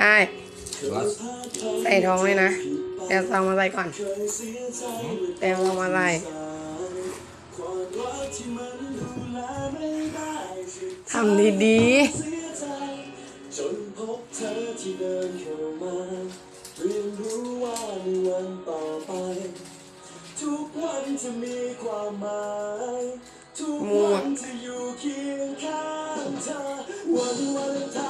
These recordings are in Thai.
ไอ้ใส่ทองเลยนะแต่ซองมาใส่ก่อนแต่ซองมาใส่ทำดีจนพบเธอที่เดินเข้ามาเรียนรู้ว่าในวันต่อไป ทุกวันจะมีความหมายทุกวันจะอยู่เคียงข้างเธอวันวันทา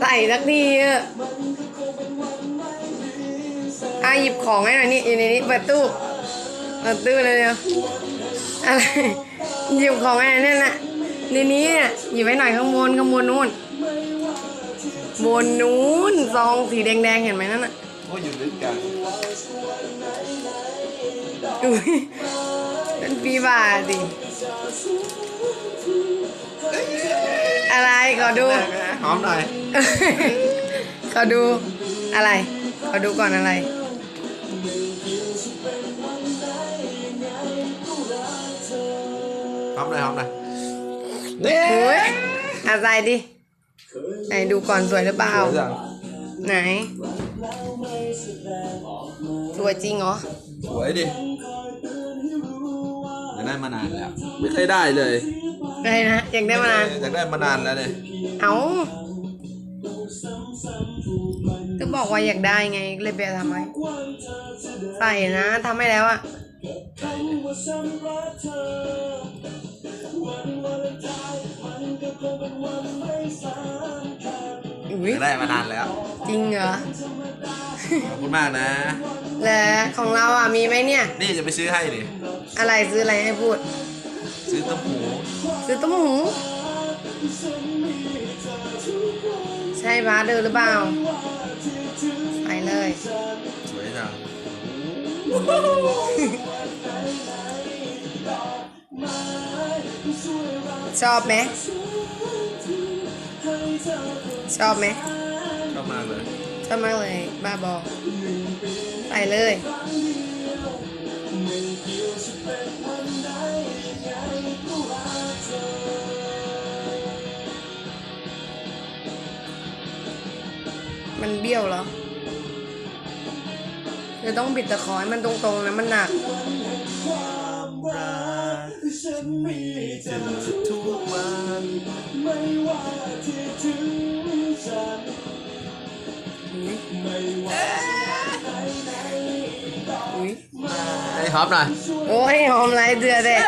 ใส่สักทีเถอะมันก็คงเป็นวันไม่ดีแสนอะหยิบของให้หน่อยนี่อยู่ในนี้เปิดตู้เปิดตู้เลยเร็วๆอะไรหยิบของให้หน่อยนั่นน่ะในนี้เนี่ยหยิบไว้หน่อยข้างบนข้างบนนู้นบนนู้นซองสีแดงๆเห็นไหมนั่นน่ะโอ้ยอยู่ด้วยกันอุ้ยเป็นปีบาทดิอะไรข อดู หอมหน่อย ขอดูอะไร ขอดูก่อนอะไร หอมหน่อยหอมหน่อยอุ้ยอะไรดิ ไหนดูก่อนสวยหรือเปล่า สวยจังไหน สวยจริงเหรอ สวยดิอยากได้มานานแล้ว ไม่เคยได้เลยอะ ไรนะอยากได้มานาน อยากได้มานานแล้วเนี่ยเอาก็บอกว่าอยากได้ไงเลยไปทำไมใส่นะทำให้แล้วอะว่าฉันรักเธอวันวันทายมันก็คงเป็นวันไม่สำคัญอุ้ยอยากได้มานานแล้ว จริงเหรอ ขอบคุณมากนะ แล้วของเราอะมีไหมเนี่ย นี่จะไปซื้อให้ดิอะไรซื้ออะไรให้พูด ซื้อต้มหู ซื้อต้มหูใช่บาสเดอหรือเปล่า ไปเลย สวยจังชอบไหม ชอบไหม ชอบมากเลย ชอบมากเลย บ้าบอ ไปเลย มันเบี้ยวเหรอเธอต้องบิดตะขอให้มันตรงๆนะมันหนักความรักฉันมีเธอทุกวันไม่ว่าที่ถึงฉันไม่ว่าอุ้ยไอ้ฮอปหน่อยโอ้ยหอมไรเดือดเลย